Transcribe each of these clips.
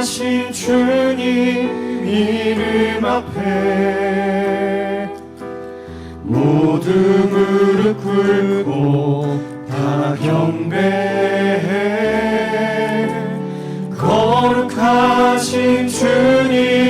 거룩하신 주님 이름 앞에 모두 무릎 꿇고 다 경배해. 거룩하신 주님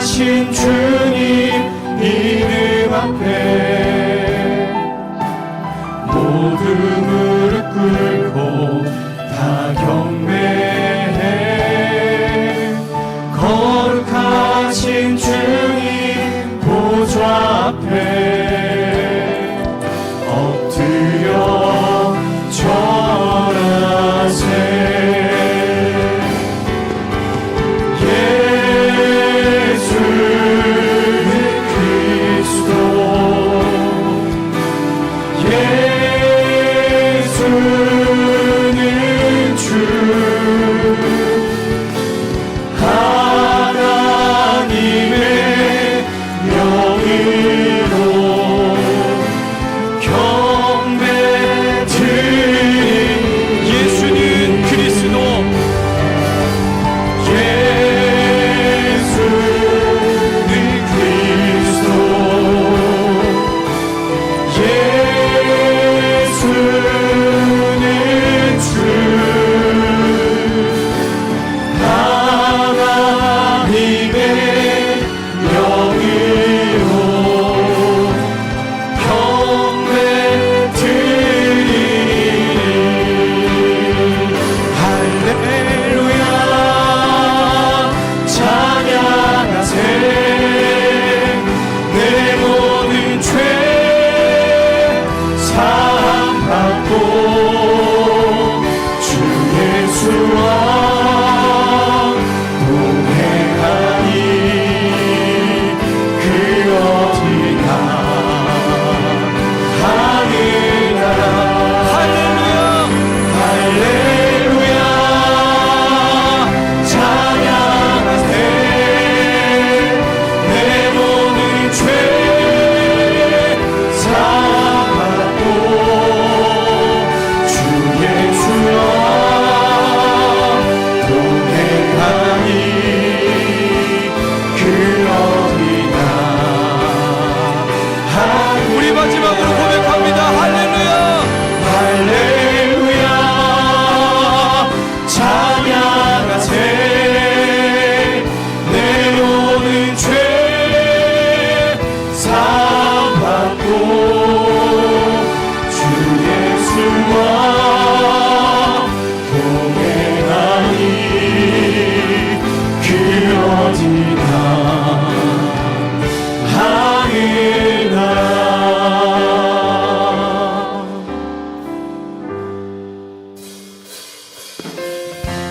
지존하신 주님 이름 앞에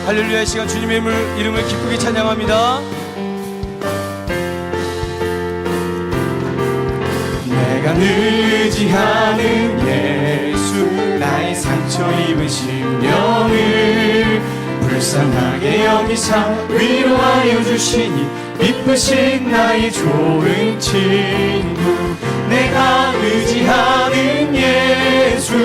할렐루야 이 시간 주님의 이름을 기쁘게 찬양합니다. 내가 의지하는 예수 나의 상처 입은 심령을 불쌍하게 여기사 위로하여 주시니 이쁘신 나의 좋은 친구 내가 의지하는 예수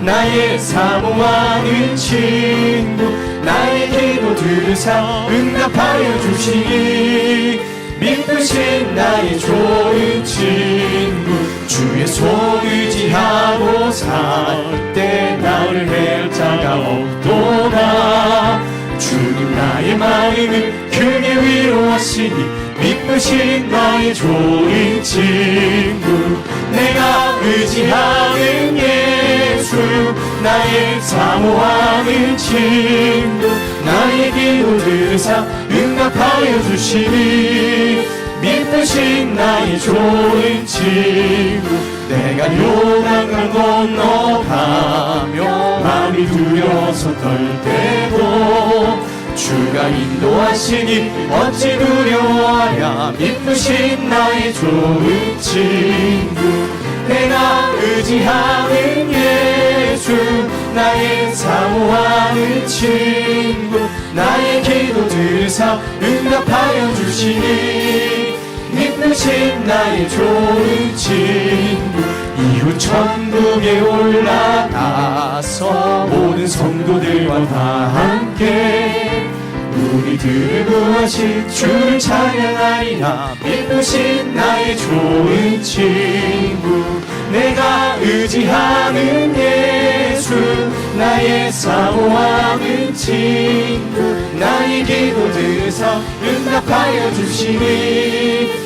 나의 사모하는 친구 나의 기도 들으사 응답하여 주시니 믿으신 나의 좋은 친구 주의 손 의지하고 살 때 나를 헬 자가 없도다 주님 나의 마음을 크게 위로하시니 믿으신 나의 좋은 친구. 내가 의지하는 예수 나의 사모하는 친구. 나의 기도 들으사 응답하여 주시니 믿으신 나의 좋은 친구 내가 요단강 건너가며 마음이 두려워서 떨 때도 주가 인도하시니 어찌 두려워하랴. 믿으신 나의 좋은 친구 내가 의지하는 예수 나의 사모하는 친구 나의 기도 들으사 응답하여 주시니 믿으신 나의 좋은 친구 이후 천국에 올라가서 모든 성도들과 다 함께 우리들을 구하신 주를 찬양하리라. 믿으신 나의 좋은 친구 내가 의지하는 예수 나의 사모하는 친구 나의 기도 들으사 응답하여 주시니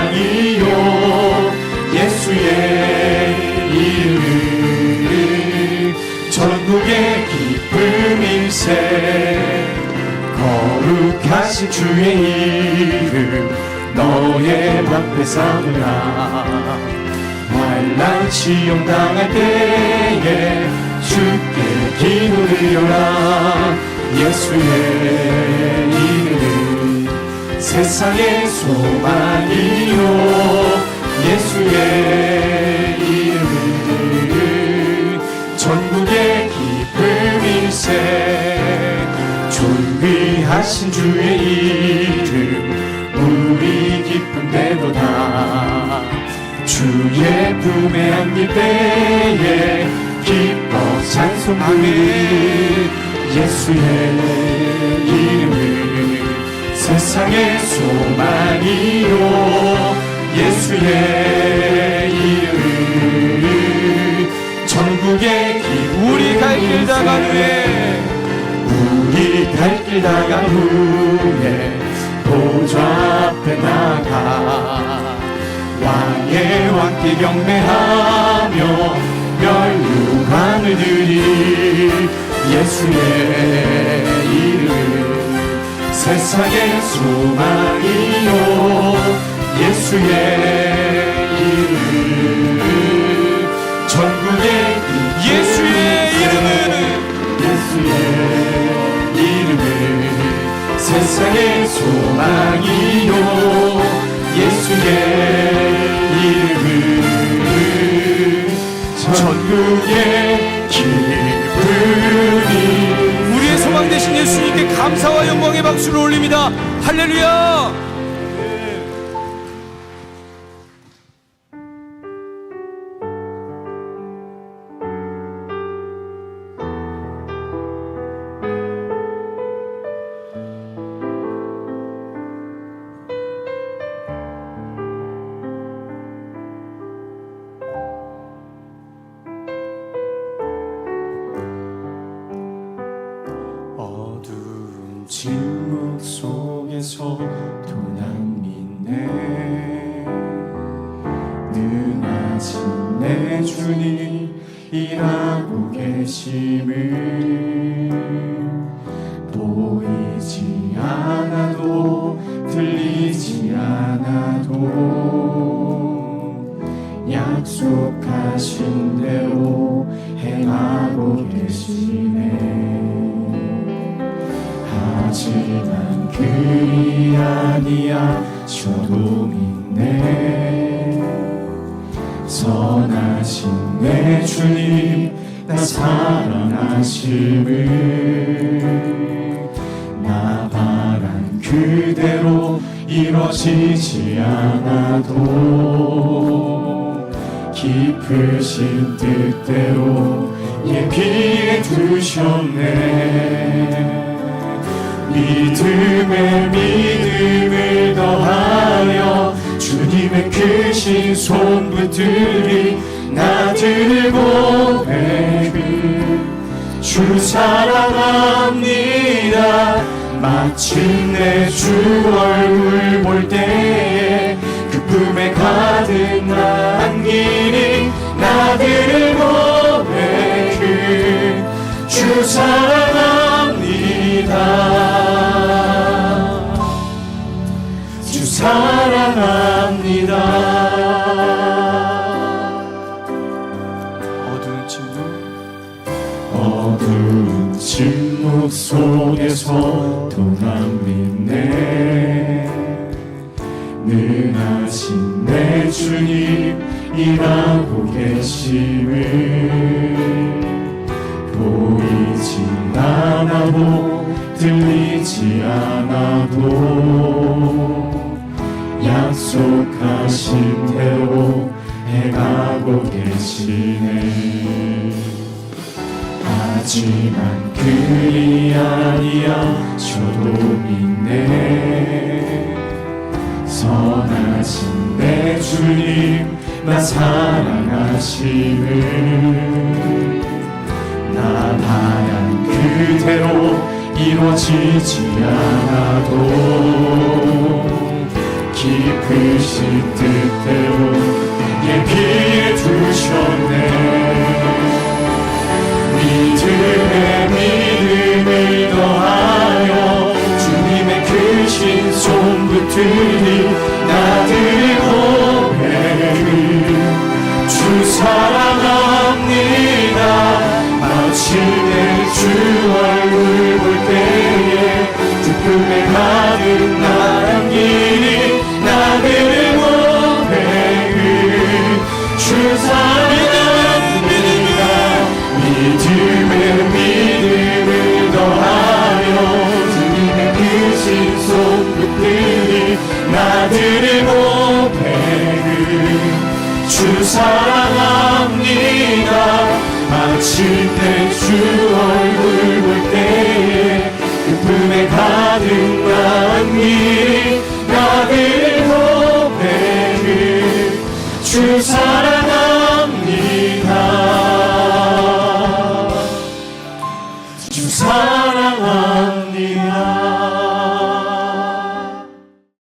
거룩하신 주의 이름 너의 앞에 삼으라 환난 시험 당할 때에 주께 기도드려라. 예수의 이름 세상의 소망이요. 예수의 하신 주의 이름 우리 기쁜 때보다. 주의 품에 안길 때에 기뻐 찬송 부르 예수의 이름을 세상의 소망이요. 예수의 이름을 우리 갈길다 가누 에 우리 갈길 나간 후에 보좌 앞에 나가. 왕의 왕께 경배하며 멸류관을 드리 예수의 이름. 세상의 소망이요 예수의 이름. 전국의 세상의 소망이요 예수의 이름을 전국의 기쁨이 우리의 소망 되신 예수님께 감사와 영광의 박수를 올립니다. 할렐루야! 주님 일하고 계심을 보이지 않아도 들리지 않아도 약속하신 대로 행하고 계시네. 하지만 그리 아니하셔도 믿네 선하신 내 주님 나 사랑하심을 나 바란 그대로 이뤄지지 않아도 깊으신 뜻대로 예비해 두셨네. 믿음에 믿음을 더하여 주님의 크신 손 붙들이 나들을 고백을 주 사랑합니다. 마침내 주 얼굴 볼 때에 그쁨에 가득 남기니 나들을 고백을 주 사랑합니다. 주 사랑합니다 어두운 침묵. 어두운 침묵 속에서도 난 믿네. 능하신 내 주님 일하고 계심을. 보이지 않아도 들리지 않아도 약속 하신 대로 해가고 계시네. 하지만 그리 아니야 저도 믿네 선하신 내 주님 나 사랑하심을. 나 바란 그대로 이루어지지 않아도 깊으신 뜻대로 예비해 두셨네. 믿음에 믿음을 더하여 주님의 크신 손 붙들이 나들의 고백을. 주 사랑합니다. 마침내 주얼 주 사랑합니다. 마침